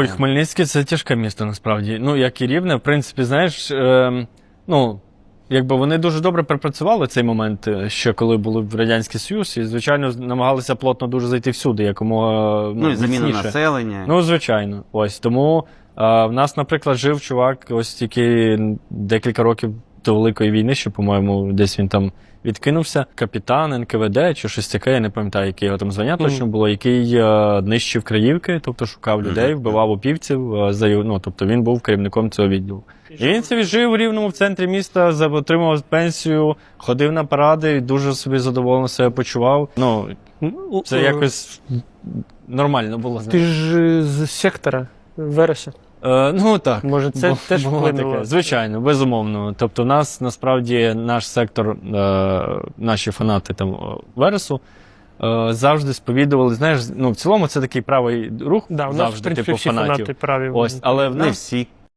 Ой, Хмельницький це тяжке місто насправді. Ну, як і рівне, в принципі, знаєш, е, ну. Якби вони дуже добре пропрацювали цей момент, е, ще коли були в Радянський Союз, і, звичайно, намагалися плотно дуже зайти всюди, якомога ну, Ну і заміна міцніше. населення. Ну, звичайно. Ось тому а, в нас, наприклад, жив чувак, ось тільки декілька років до Великої війни, що, по-моєму, десь він там відкинувся. Капітан НКВД чи щось таке, я не пам'ятаю, яке його там звання точно було, який е, нищив краївки, тобто шукав людей, вбивав упівців. е, за його- ну, тобто він був керівником цього відділу. І він собі жив у рівному в центрі міста, за- отримав пенсію, ходив на паради і дуже собі задоволено себе почував. Ну, Ну, це е, якось нормально було. Ти ж е, з сектора Вереса. Е, ну так. Може, це Бу- теж було вплинуло? таке. Звичайно, безумовно. Тобто, в нас насправді наш сектор, е, наші фанати там е, Вересу. е, Завжди сповідували, знаєш, ну в цілому це такий правий рух Да, у нас, в завжди, принципі, типу, всі фанатів. фанати праві. Ось, але в Не нас всі.